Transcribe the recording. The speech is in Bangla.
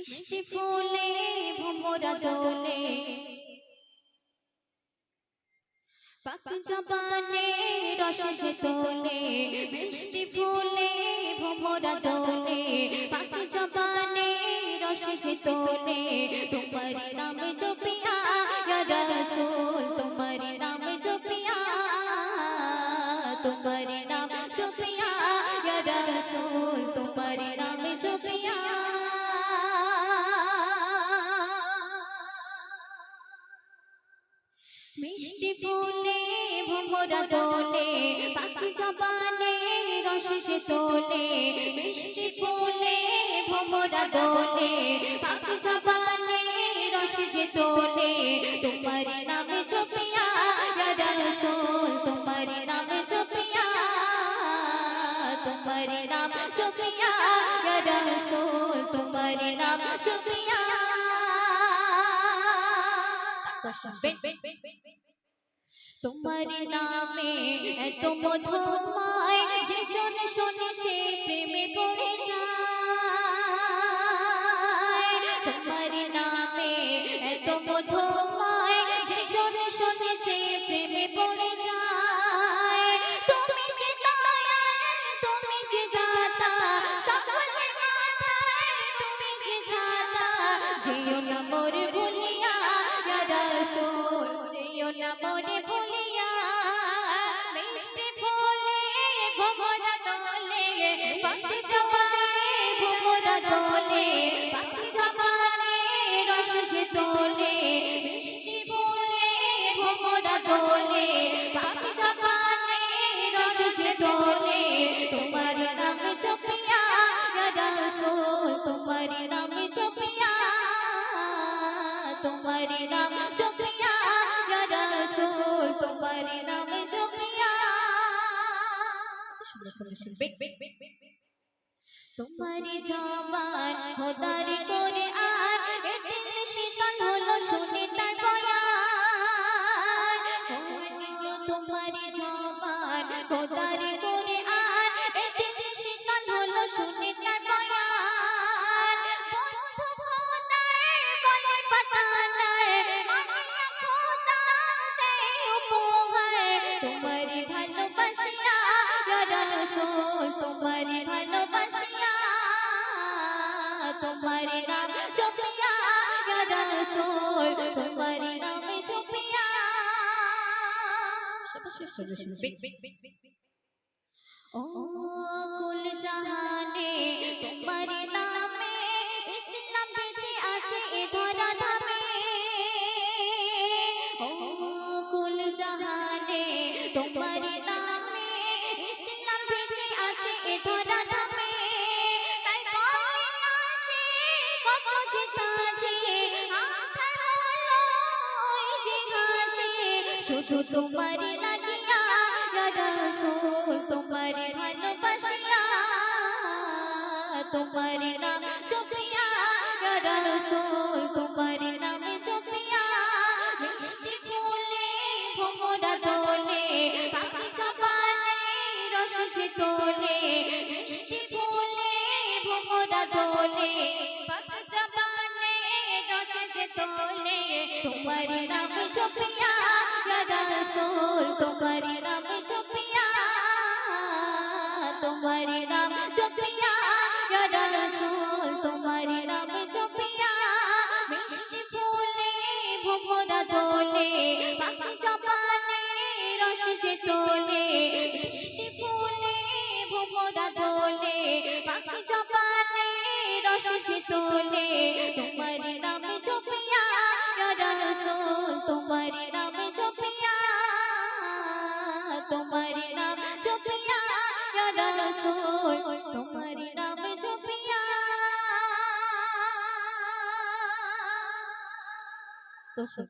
মিষ্টি ফুলে ভোমরা দোলে পাক জবানে রস যে তোলে মিষ্টি ফুলে ভোমরা দোলে পাক জবানে রস যে তোলে তোমারি নাম জপিয়া রাসূল তোমারি নাম জপিয়া। তোমারি নাম জপিয়া রাসূল তোমারি নাম জপিয়া। মিষ্টি ফুলে ভোমরা দোলে পাখি জবানে রস যে তোলে। মিষ্টি ফুলে ভোমরা দোলে পাখি জবানে রস যে তোলে। তোমারি নামে ইয়া রাসূল। তোমারি নামে জপিয়া তোমারি নাম ইয়া রাসূল। তোমারি নাম জপিয়া। তোমার নামে এত মধুময় যে জন শোনে সে প্রেমে পড়ে যায়। তোমার নামে এত মধুময় যেও না মোরে ভুলিয়া মিষ্টি ফুলে ভোমরা দোলে পাখি জবানে ভোমরা দোলে পাখি জবানে রস যে তোমার নাম জপিয়া তোমার নাম জপিয়া। তোমার নাম জপিয়া রাসূল, তোমার নাম জপিয়া। তোমার জবান খোদার করে আর এ দিল শীতল হলো শুনে তার বয়ান। তোমার জবান তোমারি নাম ইয়া রাসূল তোমারি নাম জপিয়া ও কুল জাহানে তোমারি নামে শুধু তোমারি লাগিয়া রাসূল তোমারি ভালোবাসিয়া। তোমারি নাম ইয়া রাসূল তোমারি নামে জপিয়া। মিষ্টি ফুলে, ভোমরা দোলে, পাখি জবানে রস তোলে মিষ্টি ফুলে, ভোমরা দোলে তোলে তোমারি নাম ইয়া রাসূল, তোমারি নাম জপিয়া, তোমারি নাম ইয়া রাসূল, তোমারি নাম জপিয়া। মিষ্টি ফুলে, ভোমরা দোলে, পাখি জবানে রস যে তোলে। মিষ্টি ফুলে, ভোমরা দোলে, পাখি জবানে রস যে তোলে। তোমারি নাম olsun.